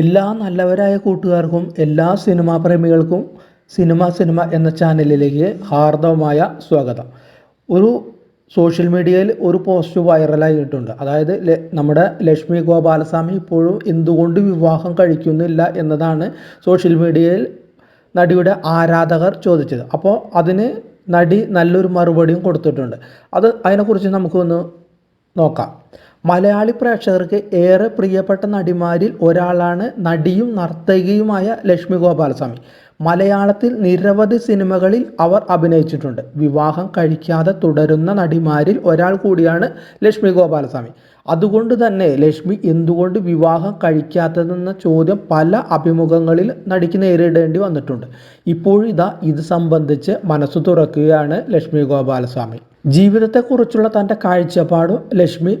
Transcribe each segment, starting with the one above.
എല്ലാ നല്ലവരായ കൂട്ടുകാർക്കും എല്ലാ സിനിമാ പ്രേമികൾക്കും സിനിമ സിനിമ എന്ന ചാനലിലേക്ക് ഹാർദവമായ സ്വാഗതം. ഒരു സോഷ്യൽ മീഡിയയിൽ ഒരു പോസ്റ്റ് വൈറലായിട്ടുണ്ട്. അതായത് നമ്മുടെ ലക്ഷ്മി ഗോപാലസ്വാമി ഇപ്പോഴും എന്തുകൊണ്ട് വിവാഹം കഴിക്കുന്നില്ല എന്നതാണ് സോഷ്യൽ മീഡിയയിൽ നടിയുടെ ആരാധകർ ചോദിച്ചത്. അപ്പോൾ അതിന് നടി നല്ലൊരു മറുപടിയും കൊടുത്തിട്ടുണ്ട്. അത് അതിനെക്കുറിച്ച് നമുക്കൊന്ന് നോക്കാം. മലയാളി പ്രേക്ഷകർക്ക് ഏറെ പ്രിയപ്പെട്ട നടിമാരിൽ ഒരാളാണ് നടിയും നർത്തകിയുമായ ലക്ഷ്മി ഗോപാലസ്വാമി. മലയാളത്തിൽ നിരവധി സിനിമകളിൽ അവർ അഭിനയിച്ചിട്ടുണ്ട്. വിവാഹം കഴിക്കാതെ തുടരുന്ന നടിമാരിൽ ഒരാൾ കൂടിയാണ് ലക്ഷ്മി ഗോപാലസ്വാമി. അതുകൊണ്ട് തന്നെ ലക്ഷ്മി എന്തുകൊണ്ട് വിവാഹം കഴിക്കാത്തതെന്ന ചോദ്യം പല അഭിമുഖങ്ങളിൽ നടിക്ക് നേരിടേണ്ടി വന്നിട്ടുണ്ട്. ഇപ്പോഴിതാ ഇത് സംബന്ധിച്ച് മനസ്സ് തുറക്കുകയാണ് ലക്ഷ്മി ഗോപാലസ്വാമി. ജീവിതത്തെക്കുറിച്ചുള്ള തന്റെ കാഴ്ചപ്പാടും ലക്ഷ്മി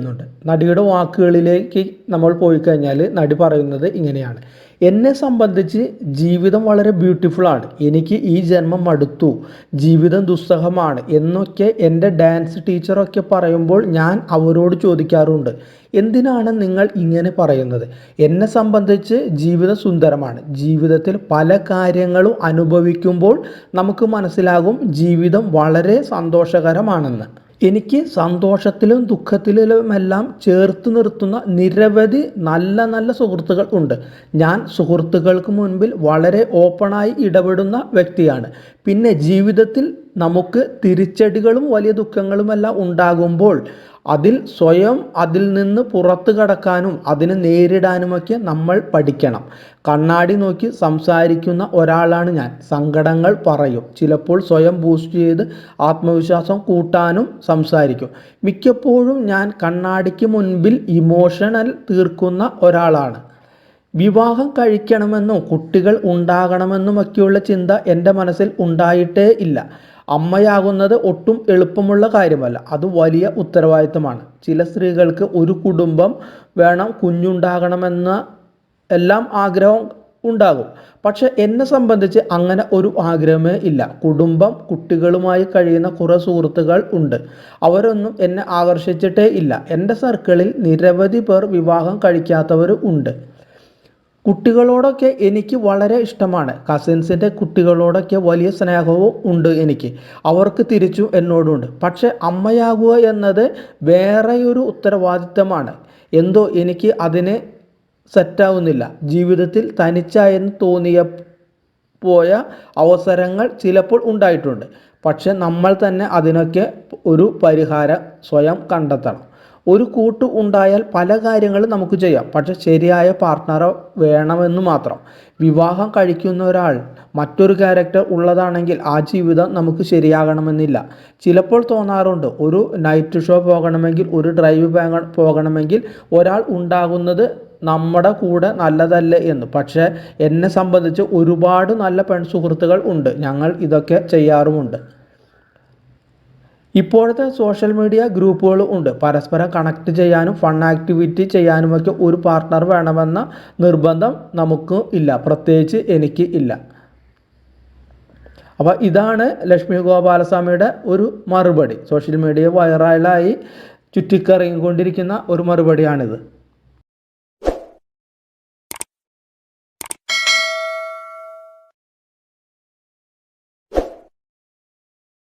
പങ്കുവയ്ക്കുന്നുണ്ട് നടിയുടെ വാക്കുകളിലേക്ക് നമ്മൾ പോയി കഴിഞ്ഞാൽ നടി പറയുന്നത് ഇങ്ങനെയാണ്. എന്നെ സംബന്ധിച്ച് ജീവിതം വളരെ ബ്യൂട്ടിഫുൾ ആണ്. എനിക്ക് ഈ ജന്മം മടുത്തു ജീവിതം ദുസ്സഹമാണ് എന്നൊക്കെ എന്റെ ഡാൻസ് ടീച്ചറൊക്കെ പറയുമ്പോൾ ഞാൻ അവരോട് ചോദിക്കാറുണ്ട്. എന്തിനാണ് നിങ്ങൾ ഇങ്ങനെ പറയുന്നത്? എന്നെ സംബന്ധിച്ച് ജീവിതം സുന്ദരമാണ്. ജീവിതത്തിൽ പല കാര്യങ്ങളും അനുഭവിക്കുമ്പോൾ നമുക്ക് മനസ്സിലാകും ജീവിതം വളരെ സന്തോഷകരമാണെന്ന്. എനിക്ക് സന്തോഷത്തിലും ദുഃഖത്തിലുമെല്ലാം ചേർത്ത് നിർത്തുന്ന നിരവധി നല്ല നല്ല സുഹൃത്തുക്കൾ ഉണ്ട്. ഞാൻ സുഹൃത്തുക്കൾക്ക് മുൻപിൽ വളരെ ഓപ്പണായി ഇടപെടുന്ന വ്യക്തിയാണ്. പിന്നെ ജീവിതത്തിൽ നമുക്ക് തിരിച്ചടികളും വലിയ ദുഃഖങ്ങളുമെല്ലാം ഉണ്ടാകുമ്പോൾ അതിൽ സ്വയം അതിൽ നിന്ന് പുറത്തു കടക്കാനും അതിനെ നേരിടാനുമൊക്കെ നമ്മൾ പഠിക്കണം. കണ്ണാടി നോക്കി സംസാരിക്കുന്ന ഒരാളാണ് ഞാൻ. സങ്കടങ്ങൾ പറയും. ചിലപ്പോൾ സ്വയം ബൂസ്റ്റ് ചെയ്ത് ആത്മവിശ്വാസം കൂട്ടാനും സംസാരിക്കും. മിക്കപ്പോഴും ഞാൻ കണ്ണാടിക്ക് മുൻപിൽ ഇമോഷണൽ തീർക്കുന്ന ഒരാളാണ്. വിവാഹം കഴിക്കണമെന്നും കുട്ടികൾ ഉണ്ടാകണമെന്നുമൊക്കെയുള്ള ചിന്ത എന്റെ മനസ്സിൽ ഉണ്ടായിട്ടേ ഇല്ല. അമ്മയാകുന്നത് ഒട്ടും എളുപ്പമുള്ള കാര്യമല്ല. അത് വലിയ ഉത്തരവാദിത്തമാണ്. ചില സ്ത്രീകൾക്ക് ഒരു കുടുംബം വേണം കുഞ്ഞുണ്ടാകണമെന്ന എല്ലാം ആഗ്രഹം ഉണ്ടാകും. പക്ഷെ എന്നെ സംബന്ധിച്ച് അങ്ങനെ ഒരു ആഗ്രഹമേ ഇല്ല. കുടുംബം കുട്ടികളുമായി കഴിയുന്ന കുറേ സുഹൃത്തുക്കൾ ഉണ്ട്. അവരൊന്നും എന്നെ ആകർഷിച്ചിട്ടേ ഇല്ല. എന്റെ സർക്കിളിൽ നിരവധി പേർ വിവാഹം കഴിക്കാത്തവരും ഉണ്ട്. കുട്ടികളോടൊക്കെ എനിക്ക് വളരെ ഇഷ്ടമാണ്. കസിൻസിന്റെ കുട്ടികളോടൊക്കെ വലിയ സ്നേഹവും ഉണ്ട് എനിക്ക്. അവർക്ക് തിരിച്ചു എന്നോടുണ്ട്. പക്ഷേ അമ്മയാകുക എന്നത് വേറെയൊരു ഉത്തരവാദിത്തമാണ്. എന്തോ എനിക്ക് അതിന് സെറ്റാവുന്നില്ല. ജീവിതത്തിൽ തനിച്ചായെന്ന് തോന്നിയ പോയ അവസരങ്ങൾ ചിലപ്പോൾ ഉണ്ടായിട്ടുണ്ട്. പക്ഷെ നമ്മൾ തന്നെ അതിനൊക്കെ ഒരു പരിഹാരം സ്വയം കണ്ടെത്തണം. ഒരു കൂട്ട് ഉണ്ടായാൽ പല കാര്യങ്ങളും നമുക്ക് ചെയ്യാം. പക്ഷെ ശരിയായ പാർട്ട്ണറെ വേണമെന്ന് മാത്രം. വിവാഹം കഴിക്കുന്ന ഒരാൾ മറ്റൊരു ക്യാരക്ടർ ഉള്ളതാണെങ്കിൽ ആ ജീവിതം നമുക്ക് ശരിയാകണമെന്നില്ല. ചിലപ്പോൾ തോന്നാറുണ്ട് ഒരു നൈറ്റ് ഷോ പോകണമെങ്കിൽ ഒരു ഡ്രൈവ് പോക- പോകണമെങ്കിൽ ഒരാൾ ഉണ്ടാകുന്നത് നമ്മുടെ കൂടെ നല്ലതല്ല എന്ന്. പക്ഷേ എന്നെ സംബന്ധിച്ച് ഒരുപാട് നല്ല പെൺ സുഹൃത്തുക്കൾ ഉണ്ട്. ഞങ്ങൾ ഇതൊക്കെ ചെയ്യാറുമുണ്ട്. ഇപ്പോഴത്തെ സോഷ്യൽ മീഡിയ ഗ്രൂപ്പുകൾ ഉണ്ട്. പരസ്പരം കണക്ട് ചെയ്യാനും ഫൺ ആക്ടിവിറ്റി ചെയ്യാനുമൊക്കെ ഒരു പാർട്ട്ണർ വേണമെന്ന നിർബന്ധം നമുക്ക് ഇല്ല. പ്രത്യേകിച്ച് എനിക്ക് ഇല്ല. അപ്പോൾ ഇതാണ് ലക്ഷ്മി ഗോപാലസ്വാമിയുടെ ഒരു മറുപടി. സോഷ്യൽ മീഡിയ വൈറലായി ചുറ്റിക്കറങ്ങിക്കൊണ്ടിരിക്കുന്ന ഒരു മറുപടിയാണിത്.